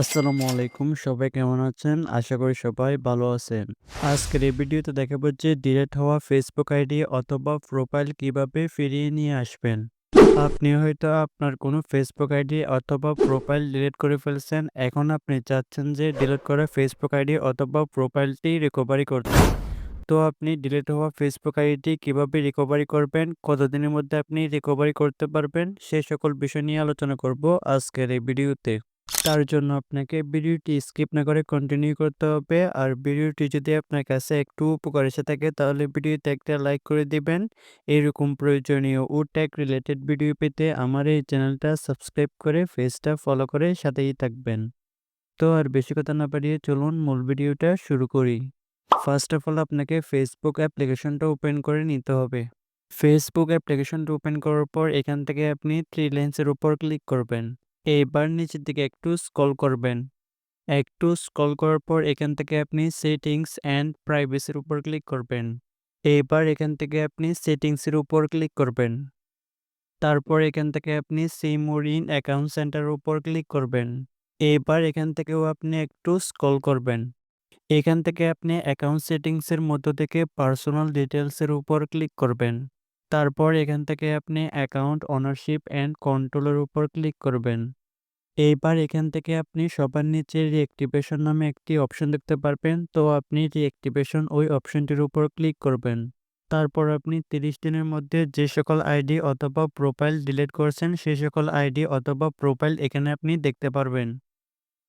আসসালামু আলাইকুম সবাই কেমন আছেন? আশা করি সবাই ভালো আছেন। আজকের এই ভিডিওতে দেখাবো যে ডিলিট হওয়া ফেসবুক আইডি অথবা প্রোফাইল কীভাবে ফিরিয়ে নিয়ে আসবেন। আপনি হয়তো আপনার কোনো ফেসবুক আইডি অথবা প্রোফাইল ডিলিট করে ফেলছেন। এখন আপনি চাচ্ছেন যে ডিলিট করা ফেসবুক আইডি অথবা প্রোফাইলটি রিকভারি করতে। তো আপনি ডিলিট হওয়া ফেসবুক আইডি কীভাবে রিকভারি করবেন, কতদিনের মধ্যে আপনি রিকভারি করতে পারবেন, সে সকল বিষয় নিয়ে আলোচনা করব আজকের এই ভিডিওতে। তার জন্য আপনাকে ভিডিওটি স্কিপ না করে কন্টিনিউ করতে হবে। আর ভিডিওটি যদি আপনার কাছে একটু উপকার এসে থাকে, তাহলে ভিডিওতে একটা লাইক করে দিবেন। এরকম প্রয়োজনীয় ও ট্যাগ রিলেটেড ভিডিও পেতে আমার এই চ্যানেলটা সাবস্ক্রাইব করে পেজটা ফলো করে সাথেই থাকবেন। তো আর বেশি কথা না বাড়িয়ে চলুন মূল ভিডিওটা শুরু করি। ফার্স্ট অফ অল আপনাকে ফেসবুক অ্যাপ্লিকেশনটা ওপেন করে নিতে হবে। ফেসবুক অ্যাপ্লিকেশনটা ওপেন করার পর এখান থেকে আপনি থ্রি লেন্সের উপর ক্লিক করবেন। এইবার নিচের দিকে একটু স্কল করবেন। একটু স্ক্রল করার পর এখান থেকে আপনি সেটিংস অ্যান্ড প্রাইভেসির উপর ক্লিক করবেন। এইবার এখান থেকে আপনি সেটিংসের উপর ক্লিক করবেন। তারপর এখান থেকে আপনি সিমোরিন অ্যাকাউন্ট সেন্টারের উপর ক্লিক করবেন। এবার এখান থেকেও আপনি একটু স্কল করবেন। এখান থেকে আপনি অ্যাকাউন্ট সেটিংসের মধ্য থেকে পার্সোনাল ডিটেলসের উপর ক্লিক করবেন। তারপর এখান থেকে আপনি অ্যাকাউন্ট ওনারশিপ অ্যান্ড কন্ট্রোলের উপর ক্লিক করবেন। এইবার এখান থেকে আপনি সবার নিচে রিঅ্যাক্টিভেশন নামে একটি অপশন দেখতে পারবেন। তো আপনি রিঅ্যাক্টিভেশন ওই অপশনটির উপর ক্লিক করবেন। তারপর আপনি তিরিশ দিনের মধ্যে যে সকল আইডি অথবা প্রোফাইল ডিলিট করেছেন সেই সকল আইডি অথবা প্রোফাইল এখানে আপনি দেখতে পারবেন।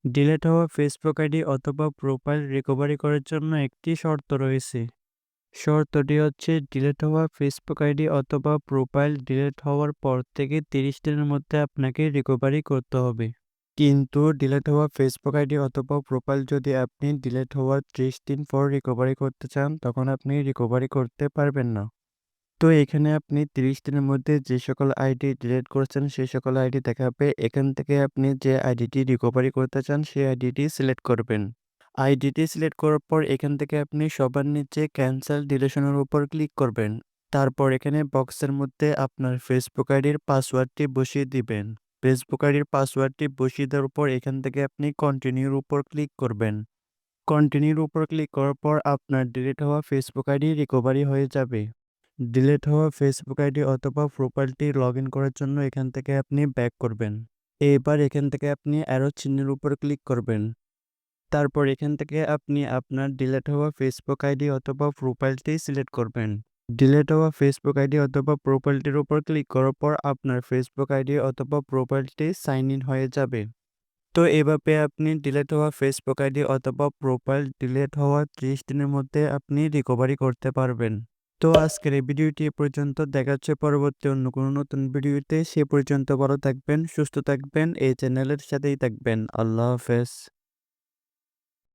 ডিলিট হওয়া ফেসবুক আইডি অথবা প্রোফাইল রিকভারি করার জন্য একটি শর্ত রয়েছে। শর্তটি হচ্ছে ডিলেট হওয়া ফেসবুক আইডি অথবা প্রোফাইল ডিলিট হওয়ার পর থেকে তিরিশ দিনের মধ্যে আপনাকে রিকভারি করতে হবে। কিন্তু ডিলেট হওয়া ফেসবুক আইডি অথবা প্রোফাইল যদি আপনি ডিলেট হওয়ার ত্রিশ দিন পর রিকভারি করতে চান, তখন আপনি রিকভারি করতে পারবেন না। তো এখানে আপনি তিরিশ দিনের মধ্যে যে সকল আইডি ডিলিট করেছেন সেই সকল আইডি দেখাবে এখান থেকে আপনি যে আইডিটি রিকভারি করতে চান, সেই আইডিটি সিলেক্ট করবেন। আইডিটি সিলেক্ট করার পর এখান থেকে আপনি সবার নিচে ক্যান্সেল ডিলেশনের উপর ক্লিক করবেন। তারপর এখানে বক্সের মধ্যে আপনার ফেসবুক আইডির পাসওয়ার্ডটি বসিয়ে দিবেন। ফেসবুক আইডির পাসওয়ার্ডটি বসিয়ে দেওয়ার পর এখান থেকে আপনি কন্টিনিউর উপর ক্লিক করবেন। কন্টিনিউর উপর ক্লিক করার পর আপনার ডিলিট হওয়া ফেসবুক আইডি রিকভারি হয়ে যাবে। ডিলিট হওয়া ফেসবুক আইডি অথবা প্রোফাইলটি লগ করার জন্য এখান থেকে আপনি ব্যাক করবেন। এবার এখান থেকে আপনি অ্যারো চিহ্নের উপর ক্লিক করবেন। তারপর এখান থেকে আপনি আপনার ডিলেট হওয়া ফেসবুক আইডি অথবা প্রোফাইলটি সিলেক্ট করবেন। ডিলেট হওয়া ফেসবুক আইডি অথবা প্রোফাইলটির উপর ক্লিক করার পর আপনার ফেসবুক আইডি অথবা প্রোফাইলটি সাইন ইন হয়ে যাবে। তো এভাবে আপনি ডিলেট হওয়া ফেসবুক আইডি অথবা প্রোফাইল ডিলেট হওয়া ত্রিশ দিনের মধ্যে আপনি রিকভারি করতে পারবেন। তো আজকের এই ভিডিওটি পর্যন্ত, দেখা হচ্ছে পরবর্তী অন্য কোনো নতুন ভিডিওতে। সে পর্যন্ত ভালো থাকবেন, সুস্থ থাকবেন, এই চ্যানেলের সাথেই থাকবেন। আল্লাহ হাফেজ।